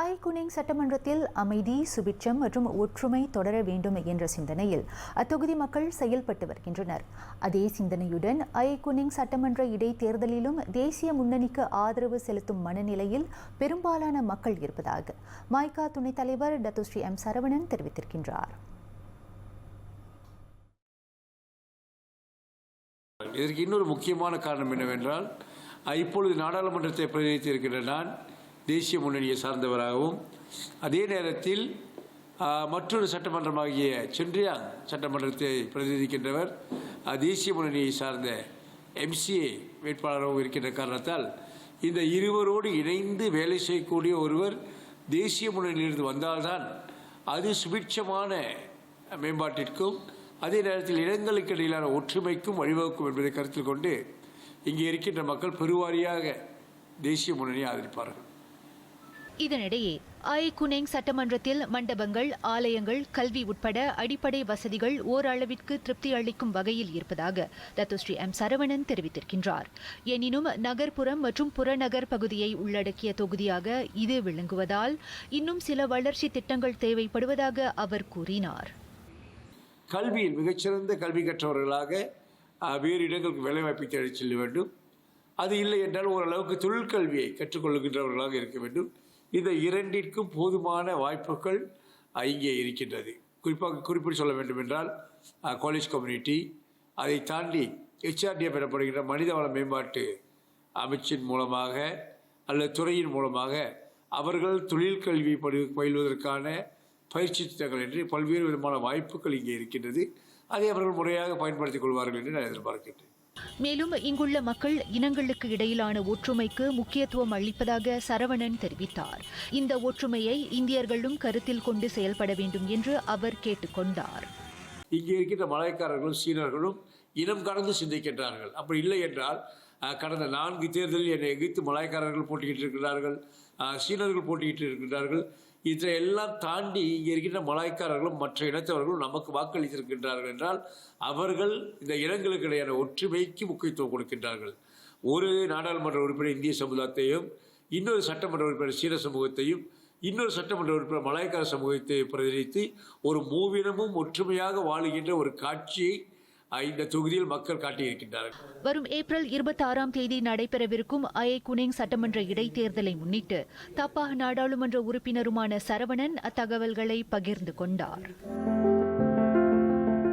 ஐ குனிங் சட்டமன்றத்தில் அமைதி சுபிட்சம் மற்றும் ஒற்றுமை தொடர வேண்டும் என்ற சிந்தனையில் அத்தொகுதி மக்கள் செயல்பட்டு வருகின்றனர். அதே சிந்தனையுடன் ஐ குனிங் சட்டமன்ற இடைத்தேர்தலிலும் தேசிய முன்னணிக்கு ஆதரவு செலுத்தும் மனநிலையில் பெரும்பாலான மக்கள் இருப்பதாக மாய்கா துணைத் தலைவர் டத்துஸ்ரீ எம் சரவணன் தெரிவித்திருக்கின்றார். இதற்கு இன்னொரு முக்கியமான காரணம் என்னவென்றால் இப்பொழுது நாடாளுமன்றத்தை பிரதிநிதித்திருக்கின்ற நான் தேசிய முன்னணியை சார்ந்தவராகவும் அதே நேரத்தில் மற்றொரு சட்டமன்றமாகிய சென்றியா சட்டமன்றத்தை பிரதிநிதிக்கின்றவர் தேசிய முன்னணியை சார்ந்த எம்சிஏ வேட்பாளராகவும் இருக்கின்ற காரணத்தால் இந்த இருவரோடு இணைந்து வேலை செய்யக்கூடிய ஒருவர் தேசிய முன்னணியிலிருந்து வந்தால்தான் அது சுபிட்சமான மேம்பாட்டிற்கும் அதே நேரத்தில் இடங்களுக்கு இடையிலான ஒற்றுமைக்கும் வழிவகுக்கும் என்பதை கருத்தில் கொண்டு இங்கே இருக்கின்ற மக்கள் பெருவாரியாக தேசிய முன்னணியை ஆதரிப்பார்கள். இதனிடையே ஐ சட்டமன்றத்தில் மண்டபங்கள் ஆலயங்கள் கல்வி உட்பட அடிப்படை வசதிகள் ஓரளவிற்கு திருப்தி அளிக்கும் வகையில் இருப்பதாக தத்துஸ்ரீ எம் சரவணன் தெரிவித்திருக்கின்றார். எனினும் நகர்ப்புறம் மற்றும் புறநகர் பகுதியை உள்ளடக்கிய தொகுதியாக இது விளங்குவதால் இன்னும் சில வளர்ச்சி திட்டங்கள் தேவைப்படுவதாக அவர் கூறினார். கல்வியில் மிகச்சிறந்த கல்வி கற்றவர்களாக வேறு இடங்களுக்கு வேலைவாய்ப்பை தேடிச் செல்ல வேண்டும். அது இல்லை என்றால் ஓரளவுக்கு தொழிற்கல்வியை கற்றுக்கொள்கின்றவர்களாக இருக்க வேண்டும். இந்த இரண்டிற்கும் போதுமான வாய்ப்புகள் இங்கே இருக்கின்றது. குறிப்பாக குறிப்பிட்டு சொல்ல வேண்டும் என்றால் காலேஜ் கம்யூனிட்டி அதை தாண்டி ஹெச்ஆர்டிஎஃப் எனப்படுகின்ற மனிதவள மேம்பாட்டு அமைச்சின் மூலமாக அல்லது துறையின் மூலமாக அவர்கள் தொழில் கல்வி படி பயில்வதற்கான பயிற்சி திட்டங்கள் என்று பல்வேறு விதமான வாய்ப்புகள் இங்கே இருக்கின்றது. அதை அவர்கள் முறையாக பயன்படுத்திக் கொள்வார்கள் என்று நான் எதிர்பார்க்கின்றேன். மேலும் இங்குள்ள மக்கள் இனங்களுக்கு இடையிலான ஒற்றுமைக்கு முக்கியத்துவம் அளிப்பதாக சரவணன் தெரிவித்தார். இந்த ஒற்றுமையை இந்தியர்களும் கருத்தில் கொண்டு செயல்பட வேண்டும் என்று அவர் கேட்டுக்கொண்டார். இங்கே இருக்கின்ற மலைக்காரர்களும் சீனர்களும் இனம் கடந்து சிந்திக்கின்றார்கள். அப்படி இல்லை என்றால் கடந்த நான்கு தேர்தலில் என்னை எதிர்த்து மலாய்க்காரர்கள் போட்டியிட்டு இருக்கிறார்கள் சீனர்கள் போட்டியிட்டு இருக்கின்றார்கள் இதை எல்லாம் தாண்டி இங்கே இருக்கின்ற மலாய்க்காரர்களும் மற்ற இனத்தவர்களும் நமக்கு வாக்களித்திருக்கின்றார்கள் என்றால் அவர்கள் இந்த இனங்களுக்கு இடையான ஒற்றுமைக்கு முக்கியத்துவம் கொடுக்கின்றார்கள். ஒரு நாடாளுமன்ற உறுப்பினர் இந்திய சமுதாயத்தையும் இன்னொரு சட்டமன்ற உறுப்பினர் சீன சமூகத்தையும் இன்னொரு சட்டமன்ற உறுப்பினர் மலாய்க்கார சமூகத்தை பிரதிநிதித்து ஒரு மூவினமும் ஒற்றுமையாக வாழுகின்ற ஒரு காட்சியை இந்த தொகுதியில் மக்கள் காட்டியிருக்கின்றார்கள். வரும் ஏப்ரல் இருபத்தி ஆறாம் தேதி நடைபெறவிருக்கும் அயே குனேங் சட்டமன்ற இடைத்தேர்தலை முன்னிட்டு தப்பா நாடாளுமன்ற உறுப்பினருமான சரவணன் அத்தகவல்களை பகிர்ந்து கொண்டார்.